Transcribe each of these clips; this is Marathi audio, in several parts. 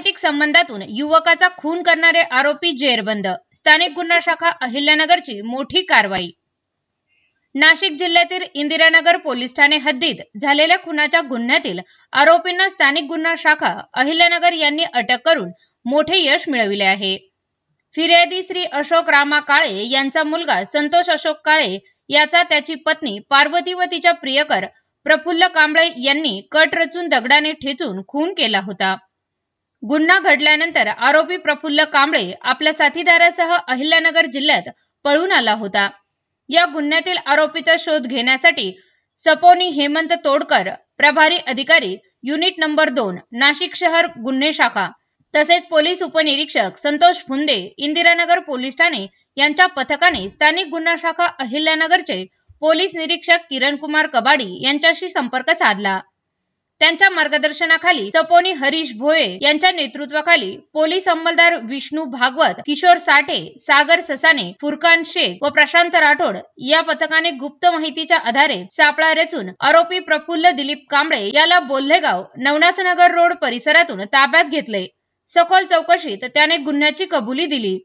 वैयक्तिक संबंधातून युवकाचा खून करणारे आरोपी जेरबंद. स्थानिक गुन्हा शाखा अहिल्यानगरची मोठी कारवाई. नाशिक जिल्ह्यातील इंदिरानगर पोलीस ठाणे हद्दीत झालेल्या खुनाच्या गुन्ह्यातील आरोपींना स्थानिक गुन्हा शाखा अहिल्यानगर यांनी अटक करून मोठे यश मिळविले आहे. फिर्यादी श्री अशोक रामा काळे यांचा मुलगा संतोष अशोक काळे याचा त्याची पत्नी पार्वती व तिच्या प्रियकर प्रफुल्ल कांबळे यांनी कट रचून दगडाने ठेचून खून केला होता. गुन्हा घडल्यानंतर आरोपी प्रफुल्ल कांबळे आपल्या साथीदारासह अहिल्यानगर जिल्ह्यात पळून आला होता. या गुन्ह्यातील आरोपीचा शोध घेण्यासाठी सपोनी हेमंत तोडकर प्रभारी अधिकारी युनिट नंबर दोन नाशिक शहर गुन्हे शाखा तसेच पोलीस उपनिरीक्षक संतोष फुंदे इंदिरानगर पोलीस ठाणे यांच्या पथकाने स्थानिक गुन्हा शाखा अहिल्यानगरचे पोलीस निरीक्षक किरण कुमार कबाडी यांच्याशी संपर्क साधला. त्यांच्या मार्गदर्शनाखाली चपोनी हरीश भोये यांच्या नेतृत्वाखाली पोलीस अंमलदार विष्णू भागवत किशोर साठे सागर ससाने फुरकान शेख व प्रशांत राठोड या पथकाने गुप्त माहितीच्या आधारे सापळा रचून आरोपी प्रफुल्ल दिलीप कांबळे याला बोल्हेगाव नवनाथनगर रोड परिसरातून ताब्यात घेतले. सखोल चौकशीत त्याने गुन्ह्याची कबुली दिली.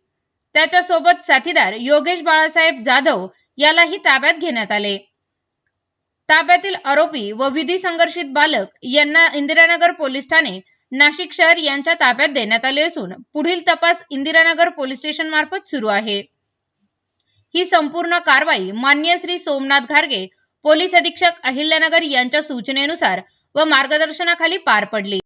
त्याच्यासोबत साथीदार योगेश बाळासाहेब जाधव यालाही ताब्यात घेण्यात आले. ताब्यातील आरोपी व विधी संघर्षित बालक यांना इंदिरानगर पोलीस ठाणे नाशिक शहर यांच्या ताब्यात देण्यात आले असून पुढील तपास इंदिरानगर पोलीस स्टेशन मार्फत सुरू आहे. ही संपूर्ण कारवाई मान्य श्री सोमनाथ घारगे पोलीस अधीक्षक अहिल्यानगर यांच्या सूचनेनुसार व मार्गदर्शनाखाली पार पडली.